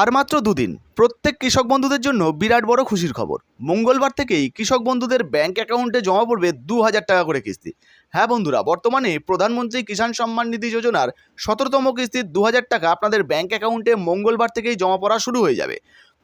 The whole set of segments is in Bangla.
আর মাত্র দুদিন, প্রত্যেক কৃষক বন্ধুদের জন্য বিরাট বড় খুশির খবর। মঙ্গলবার থেকেই কৃষক বন্ধুদের ব্যাংক অ্যাকাউন্টে জমা পড়বে দু হাজার টাকা করে কিস্তি। হ্যাঁ বন্ধুরা, বর্তমানে প্রধানমন্ত্রী কিষাণ সম্মান নিধি যোজনার সতেরোতম কিস্তির দু হাজার টাকা আপনাদের ব্যাংক অ্যাকাউন্টে মঙ্গলবার থেকেই জমা পড়া শুরু হয়ে যাবে।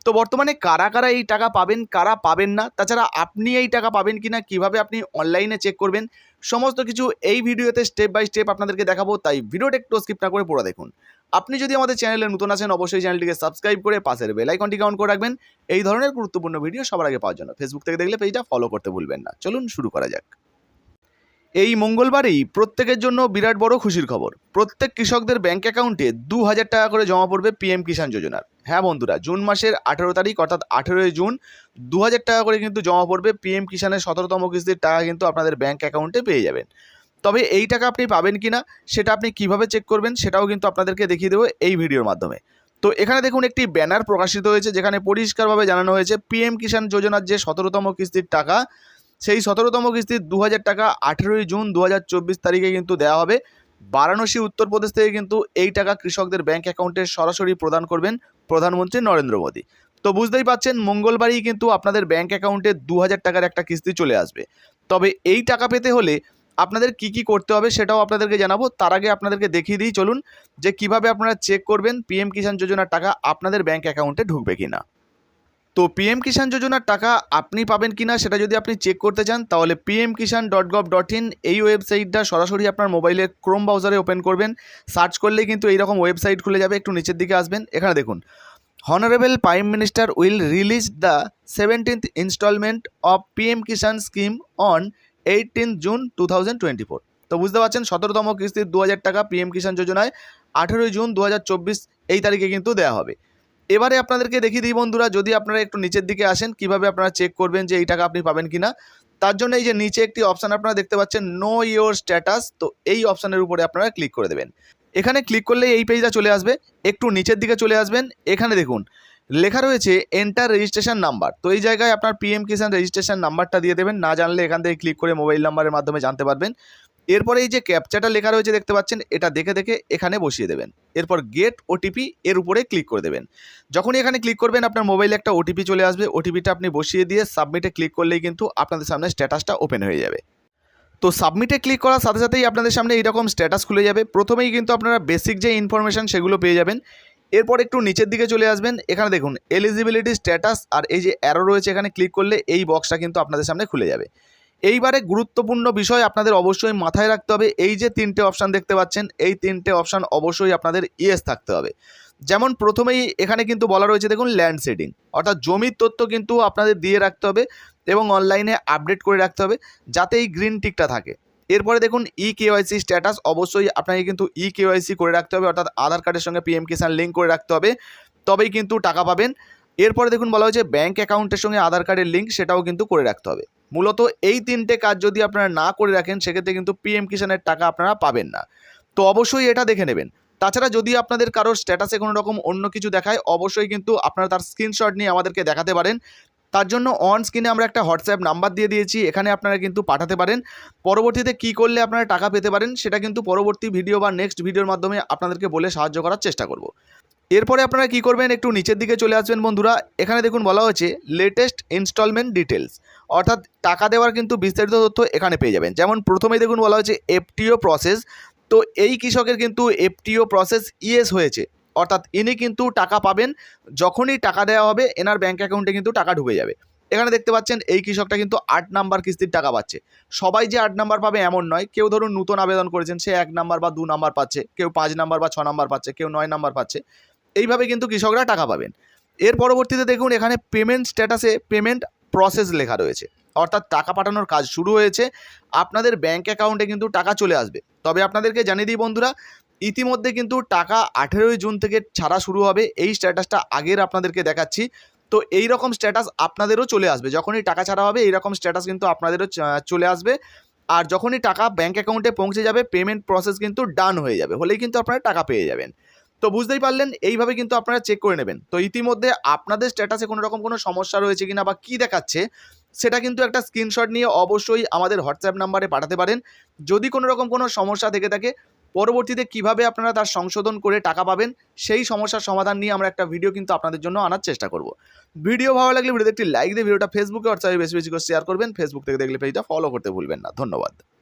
তো বর্তমানে কারা কারা এই টাকা পাবেন, কারা পাবেন না, তাছাড়া আপনি এই টাকা পাবেন কিনা, কীভাবে আপনি অনলাইনে চেক করবেন, সমস্ত কিছু এই ভিডিওতে স্টেপ বাই স্টেপ আপনাদেরকে দেখাবো, তাই ভিডিওটা একটু স্কিপ না করে পুরো দেখুন। আপনি যদি আমাদের চ্যানেলে নতুন আছেন, অবশ্যই চ্যানেলটিকে সাবস্ক্রাইব করে পাশের বেল আইকনটিকে অন করে রাখবেন। এই ধরনের গুরুত্বপূর্ণ ভিডিও সবার আগে পাওয়ার জন্য। ফেসবুক থেকে দেখলে পেজটা ফলো করতে ভুলবেন না। চলুন শুরু করা যাক। এই মঙ্গলবারেই প্রত্যেকের জন্য বিরাট বড় খুশির খবর। প্রত্যেক কৃষকদের ব্যাংক অ্যাকাউন্টে দু হাজার টাকা করে জমা পড়বে পিএম কিষাণ যোজনার হ্যাঁ বন্ধুরা, জুন মাসের আঠেরো তারিখ, অর্থাৎ আঠেরোই জুন দু হাজার টাকা করে কিন্তু জমা পড়বে পিএম কিষাণের সতেরোতম কিস্তির টাকা কিন্তু আপনাদের ব্যাঙ্ক অ্যাকাউন্টে পেয়ে যাবেন। তবে এই টাকা আপনি পাবেন কি না সেটা আপনি কীভাবে চেক করবেন, সেটাও কিন্তু আপনাদেরকে দেখিয়ে দেবো এই ভিডিওর মাধ্যমে। তো এখানে দেখুন, একটি ব্যানার প্রকাশিত হয়েছে, যেখানে পরিষ্কারভাবে জানানো হয়েছে পিএম কিষাণ যোজনার যে সতেরোতম কিস্তির টাকা, সেই সতেরোতম কিস্তির দু হাজার টাকা আঠেরোই জুন দু হাজার চব্বিশ তারিখে কিন্তু দেওয়া হবে। বারাণসী, উত্তরপ্রদেশ থেকে কিন্তু এই টাকা কৃষকদের ব্যাংক অ্যাকাউন্টে সরাসরি প্রদান করবেন প্রধানমন্ত্রী নরেন্দ্র মোদী। তো বুঝতেই পাচ্ছেন, মঙ্গলবারই কিন্তু আপনাদের ব্যাংক অ্যাকাউন্টে দু হাজার টাকার একটা কিস্তি চলে আসবে। তবে এই টাকা পেতে হলে আপনাদের কি কি করতে হবে সেটাও আপনাদেরকে জানাব। তার আগে আপনাদেরকে দেখিয়ে দিই, চলুন যে কীভাবে আপনারা চেক করবেন পিএম কিষাণ যোজনার টাকা আপনাদের ব্যাংক অ্যাকাউন্টে ঢুকবে কিনা। তো পিএম কিষাণ যোজনার টাকা আপনি পাবেন কিনা সেটা যদি আপনি চেক করতে চান, তাহলে PM Kisan dot gov dot in এই ওয়েবসাইটটা সরাসরি আপনার মোবাইলে ক্রোম ব্রাউজারে ওপেন করবেন। সার্চ করলেই কিন্তু এইরকম ওয়েবসাইট খুলে যাবে, একটু নিচের দিকে আসবেন। এখানে দেখুন honourable prime minister will release the seventeenth instalment of PM Kisan scheme on eighteen June to তো বুঝতে পারছেন, সতেরোতম কিস্তির দু হাজার টাকা পিএম কিষাণ যোজনায় আঠেরোই জুন দু হাজার চব্বিশ এই তারিখে কিন্তু দেওয়া হবে। এবারে আপনাদেরকে দেখিয়ে দিই বন্ধুরা, যদি আপনারা একটু নিচের দিকে আসেন, কীভাবে আপনারা চেক করবেন যে এই টাকা আপনি পাবেন কিনা। তার জন্য এই যে নিচে একটি অপশান আপনারা দেখতে পাচ্ছেন নো ইয়োর স্ট্যাটাস তো এই অপশানের উপরে আপনারা ক্লিক করে দেবেন। এখানে ক্লিক করলে এই পেজটা চলে আসবে, একটু নিচের দিকে চলে আসবেন, এখানে দেখুন, লেখা রয়েছে এন্টার রেজিস্ট্রেশন নাম্বার তো এই জায়গায় আপনার পিএম কিষাণ রেজিস্ট্রেশন নাম্বারটা দিয়ে দেবেন, না জানলে এখান থেকে ক্লিক করে মোবাইল নাম্বারের মাধ্যমে জানতে পারবেন। এরপরে এই যে ক্যাপচাটা লেখা রয়েছে দেখতে পাচ্ছেন, এটা দেখে দেখে এখানে বসিয়ে দেবেন। এরপর গেট ওটিপি এর উপরে ক্লিক করে দেবেন। যখনই এখানে ক্লিক করবেন, আপনার মোবাইলে একটা ওটিপি চলে আসবে। ওটিপিটা আপনি বসিয়ে দিয়ে সাবমিটে ক্লিক করলেই কিন্তু আপনাদের সামনে স্ট্যাটাসটা ওপেন হয়ে যাবে। তো সাবমিটে ক্লিক করার সাথে সাথেই আপনাদের সামনে এইরকম স্ট্যাটাস খুলে যাবে। প্রথমেই কিন্তু আপনারা বেসিক যে ইনফরমেশান সেগুলো পেয়ে যাবেন। এরপর একটু নিচের দিকে চলে আসবেন। এখানে দেখুন এলিজিবিলিটি স্ট্যাটাস আর এই যে অ্যারো রয়েছে এখানে ক্লিক করলে এই বক্সটা কিন্তু আপনাদের সামনে খুলে যাবে। এইবারে গুরুত্বপূর্ণ বিষয় আপনাদের অবশ্যই মাথায় রাখতে হবে। এই যে তিনটে অপশান দেখতে পাচ্ছেন, এই তিনটে অপশান অবশ্যই আপনাদের ইয়েস থাকতে হবে। যেমন প্রথমেই এখানে কিন্তু বলা রয়েছে, দেখুন ল্যান্ড সেডিং অর্থাৎ জমির তথ্য কিন্তু আপনাদের দিয়ে রাখতে হবে এবং অনলাইনে আপডেট করে রাখতে হবে যাতে এই গ্রিন টিকটা থাকে। এরপরে দেখুন ই কেওয়াইসি স্ট্যাটাস অবশ্যই আপনাকে কিন্তু ই কেওয়াইসি করে রাখতে হবে, অর্থাৎ আধার কার্ডের সঙ্গে পিএম কিষাণ লিঙ্ক করে রাখতে হবে। তবেই কিন্তু টাকা পাবেন। এরপরে দেখুন, বলা হয়েছে ব্যাঙ্ক অ্যাকাউন্টের সঙ্গে আধার কার্ডের লিঙ্ক সেটাও কিন্তু করে রাখতে হবে। মূলত এই তিনটে কাজ যদি আপনারা না করে রাখেন, সেক্ষেত্রে কিন্তু পিএম কিষাণের টাকা আপনারা পাবেন না। তো অবশ্যই এটা দেখে নেবেন। তাছাড়া যদি আপনাদের কারোর স্ট্যাটাসে কোনো রকম অন্য কিছু দেখায়, অবশ্যই কিন্তু আপনারা তার স্ক্রিনশট নিয়ে আমাদেরকে দেখাতে পারেন। তার জন্য অন স্ক্রিনে আমরা একটা হোয়াটসঅ্যাপ নাম্বার দিয়ে দিয়েছি, এখানে আপনারা কিন্তু পাঠাতে পারেন। পরবর্তীতে কি করলে আপনারা টাকা পেতে পারেন, সেটা কিন্তু পরবর্তী ভিডিও বা নেক্সট ভিডিওর মাধ্যমে আপনাদেরকে বলে সাহায্য করার চেষ্টা করব। এরপরে আপনারা কি করবেন, একটু নিচের দিকে চলে আসবেন বন্ধুরা। এখানে দেখুন বলা হয়েছে লেটেস্ট ইনস্টলমেন্ট ডিটেলস অর্থাৎ টাকা দেওয়ার কিন্তু বিস্তারিত তথ্য এখানে পেয়ে যাবেন। যেমন প্রথমেই দেখুন বলা হয়েছে এফটিও প্রসেস তো এই কৃষকের কিন্তু এফটিও প্রসেস ইএস হয়েছে। অর্থাৎ ইনি কিন্তু টাকা পাবেন, যখনই টাকা দেওয়া হবে, এনার ব্যাঙ্ক অ্যাকাউন্টে কিন্তু টাকা ঢুকে যাবে। এখানে দেখতে পাচ্ছেন, এই কৃষকটা কিন্তু আট নাম্বার কিস্তির টাকা পাচ্ছে। সবাই যে আট নাম্বার পাবে এমন নয়। কেউ ধরুন নতুন আবেদন করেছেন, সে এক নাম্বার বা দু নাম্বার পাচ্ছে, কেউ পাঁচ নাম্বার বা ছ নাম্বার পাচ্ছে, কেউ নয় নাম্বার পাচ্ছে। এইভাবে কিন্তু কৃষকরা টাকা পাবেন। এর পরবর্তীতে দেখুন এখানে পেমেন্ট স্ট্যাটাসে পেমেন্ট প্রসেস লেখা রয়েছে। অর্থাৎ টাকা পাঠানোর কাজ শুরু হয়েছে। আপনাদের ব্যাঙ্ক অ্যাকাউন্টে কিন্তু টাকা চলে আসবে। তবে আপনাদেরকে জানিয়ে দিই বন্ধুরা, ইতিমধ্যে কিন্তু টাকা আঠেরোই জুন থেকে ছাড়া শুরু হবে। এই স্ট্যাটাসটা আগের আপনাদেরকে দেখাচ্ছি। তো এই রকম স্ট্যাটাস আপনাদেরও চলে আসবে। যখনই টাকা ছাড়া হবে এই রকম স্ট্যাটাস কিন্তু আপনাদেরও চলে আসবে। আর যখনই টাকা ব্যাঙ্ক অ্যাকাউন্টে পৌঁছে যাবে পেমেন্ট প্রসেস কিন্তু ডান হয়ে যাবে। হলেই কিন্তু আপনারা টাকা পেয়ে যাবেন। তো বুঝতেই পারলেন, এইভাবে কিন্তু আপনারা চেক করে নেবেন। তো ইতিমধ্যে আপনাদের স্ট্যাটাসে কোনো রকম কোনো সমস্যা রয়েছে কিনা বা কী দেখাচ্ছে, সেটা কিন্তু একটা স্ক্রিনশট নিয়ে অবশ্যই আমাদের হোয়াটসঅ্যাপ নাম্বারে পাঠাতে পারেন। যদি কোনো রকম কোনো সমস্যা থেকে থাকে, পরবর্তীতে কীভাবে আপনারা তার সংশোধন করে টাকা পাবেন, সেই সমস্যার সমাধান নিয়ে আমরা একটা ভিডিও কিন্তু আপনাদের জন্য আনার চেষ্টা করব। ভিডিও ভালো লাগলে ভিডিওতে একটি লাইক দিয়ে, ভিডিওটা ফেসবুকে হোয়াটসঅ্যাপে বেশি বেশি করে শেয়ার করবেন। ফেসবুক থেকে দেখলে পেজটা ফলো করতে ভুলবেন না। ধন্যবাদ।